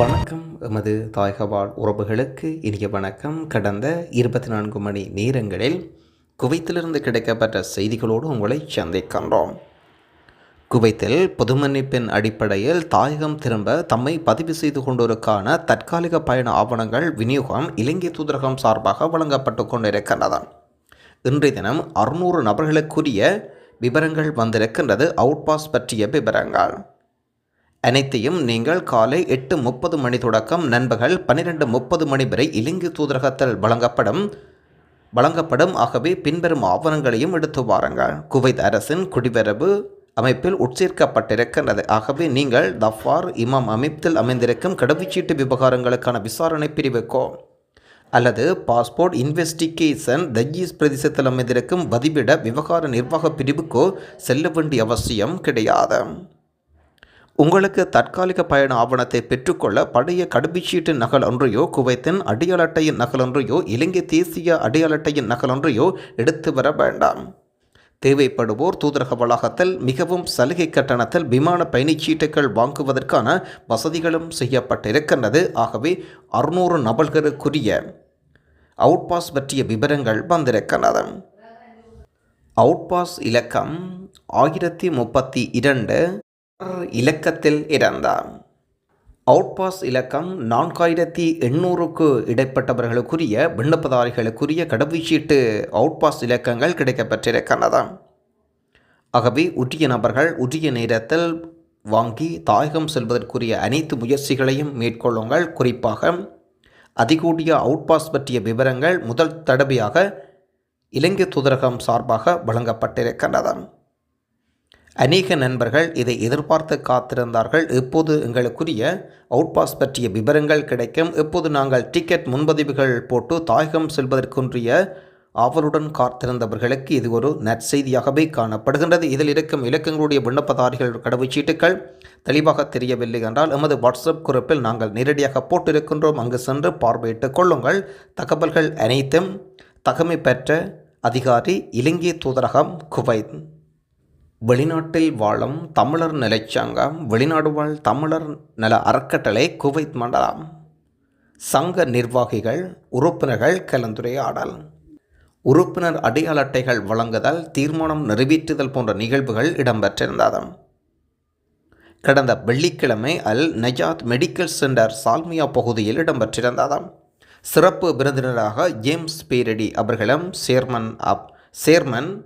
வணக்கம். எமது தாயகவாழ் உறவுகளுக்கு இனிய வணக்கம். கடந்த இருபத்தி நான்கு மணி நேரங்களில் குவைத்திலிருந்து கிடைக்கப்பட்ட செய்திகளோடு உங்களை சந்திக்கின்றோம். குவைத்தில் பொதுமன்னிப்பின் அடிப்படையில் தாயகம் திரும்ப தம்மை பதிவு செய்து கொண்டோருக்கான தற்காலிக பயண ஆவணங்கள் விநியோகம் இலங்கை தூதரகம் சார்பாக வழங்கப்பட்டு கொண்டிருக்கின்றது இன்றைய தினம் அறுநூறு நபர்களுக்குரிய விவரங்கள் வந்திருக்கின்றது. அவுட் பாஸ் பற்றிய விவரங்கள். அனைத்தையும் நீங்கள் காலை எட்டு முப்பது மணி தொடக்கம் நண்பகல் பன்னிரெண்டு முப்பது மணி வரை இலங்கை தூதரகத்தில் வழங்கப்படும். வழங்கப்படும். ஆகவே பின்வரும் ஆவணங்களையும் எடுத்து வாருங்கள் குவைத் அரசின் குடிவரவு அமைப்பில் உட்சேர்க்கப்பட்டிருக்கின்றது. ஆகவே நீங்கள் தஃபார் இமாம் அமைப்பில் அமைந்திருக்கும் கடவுச்சீட்டு விவகாரங்களுக்கான விசாரணை பிரிவுக்கோ அல்லது பாஸ்போர்ட் இன்வெஸ்டிகேஷன் தஜீஸ் பிரதேசத்தில் அமைந்திருக்கும் வதிவிட விவகார நிர்வாக பிரிவுக்கோ செல்ல வேண்டிய அவசியம் கிடையாது. உங்களுக்கு தற்காலிக பயண ஆவணத்தை பெற்றுக்கொள்ள பழைய கடுபிச்சீட்டு நகல் ஒன்றையோ குவைத்தின் அடையாள அட்டையின் நகல் ஒன்றையோ இலங்கை தேசிய அடையாள அட்டையின் நகல் ஒன்றையோ எடுத்து வர வேண்டாம். தேவைப்படுவோர் தூதரக வளாகத்தில் மிகவும் சலுகை கட்டணத்தில் விமான பயணச்சீட்டுகள் வாங்குவதற்கான வசதிகளும் செய்யப்பட்டிருக்கின்றது. ஆகவே அறுநூறு நபர்களுக்குரிய அவுட் பாஸ் பற்றிய விவரங்கள் வந்திருக்கின்றது அவுட் பாஸ் இலக்கம் ஆயிரத்தி முப்பத்தி இரண்டு இலக்கத்தில் இறந்தார். அவுட் பாஸ் இலக்கம் நான்காயிரத்தி எண்ணூறுக்கு இடைப்பட்டவர்களுக்குரிய விண்ணப்பதாரிகளுக்குரிய கடவுச்சீட்டு அவுட் பாஸ் இலக்கங்கள் கிடைக்கப்பெற்றிருக்கின்றது ஆகவே உரிய நபர்கள் உரிய நேரத்தில் வாங்கி தாயகம் செல்வதற்குரிய அனைத்து முயற்சிகளையும் மேற்கொள்ளுங்கள். குறிப்பாக அதிகூடிய அவுட் பாஸ் பற்றிய விவரங்கள் முதல் தடவையாக இலங்கை தூதரகம் சார்பாக வழங்கப்பட்டிருக்கின்றன. அநேக நண்பர்கள் இதை எதிர்பார்த்து காத்திருந்தார்கள். எப்போது எங்களுக்குரிய அவுட் பாஸ் பற்றிய விவரங்கள் கிடைக்கும். எப்போது நாங்கள் டிக்கெட் முன்பதிவுகள் போட்டு தாயகம் செல்வதற்குன்றிய ஆவலுடன் காத்திருந்தவர்களுக்கு இது ஒரு நற்செய்தியாகவே காணப்படுகின்றது. இதில் இருக்கும் இலக்கங்களுடைய விண்ணப்பதாரிகள் கடவுச்சீட்டுகள் தெளிவாக தெரியவில்லை என்றால் எமது வாட்ஸ்அப் குறிப்பில் நாங்கள் நேரடியாக போட்டிருக்கின்றோம். அங்கு சென்று பார்வையிட்டுக் கொள்ளுங்கள். தகவல்கள் அனைத்தும் தகமை பெற்ற அதிகாரி இலங்கை தூதரகம் குவைத். வெளிநாட்டில் வாழும் தமிழர் நிலைச்சங்கம் வெளிநாடு வாழ் தமிழர் நல அறக்கட்டளை குவைத் மண்டலம். சங்க நிர்வாகிகள் உறுப்பினர்கள் கலந்துரையாடல். உறுப்பினர் அடையாள அட்டைகள் வழங்குதல் தீர்மானம் நிறைவேற்றுதல் போன்ற நிகழ்வுகள் இடம்பெற்றிருந்தது. கடந்த வெள்ளிக்கிழமை அல் நஜாத் மெடிக்கல் சென்டர் சால்மியா பகுதியில் இடம்பெற்றிருந்தது. சிறப்பு விருந்தினராக ஜேம்ஸ் பேரடி அவர்களும் chairman of chairman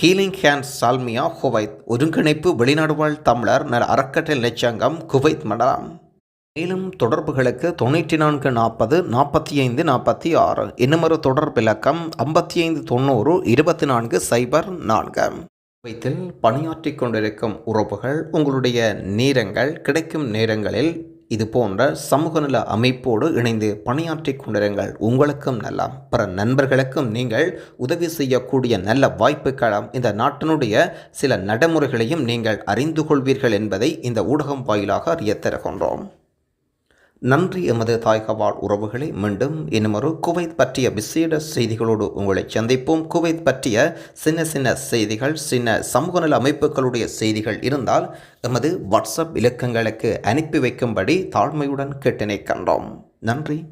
healing hands Salmiya Kuwait ஒருங்கிணைப்பு வெளிநாடு வாழ் தமிழர் நல அறக்கட்டளை நிலைச்சங்கம் குவைத் மண்டலம் மேலும் தொடர்புகளுக்கு தொண்ணூற்றி நான்கு நாற்பது நாற்பத்தி ஐந்து நாற்பத்தி ஆறு இன்னுமொரு தொடர்பிலக்கம் ஐம்பத்தி ஐந்து தொண்ணூறு இருபத்தி நான்கு சைபர் நான்கு. குவைத்தில் பணியாற்றி கொண்டிருக்கும் உறவுகள் உங்களுடைய நேரங்கள் கிடைக்கும் நேரங்களில் இது போன்ற சமூக நல அமைப்போடு இணைந்து பணியாற்றி கொண்டிருங்கள். உங்களுக்கும் நல்ல பிற நண்பர்களுக்கும் நீங்கள் உதவி செய்யக்கூடிய நல்ல வாய்ப்புகளும் இந்த நாட்டினுடைய சில நடைமுறைகளையும் நீங்கள் அறிந்து கொள்வீர்கள் என்பதை இந்த ஊடகம் வாயிலாக அறிய தருகின்றோம். நன்றி எமது தாய்கவாழ் உறவுகளை மீண்டும் இன்னுமொரு குவைத் பற்றிய விசேட செய்திகளோடு உங்களை சந்திப்போம். குவைத் பற்றிய சின்ன சின்ன செய்திகள் சின்ன சமூக நல அமைப்புகளுடைய செய்திகள் இருந்தால் எமது வாட்ஸ்அப் இலக்கங்களுக்கு அனுப்பி வைக்கும்படி தாழ்மையுடன் கேட்டினை கண்டோம். நன்றி.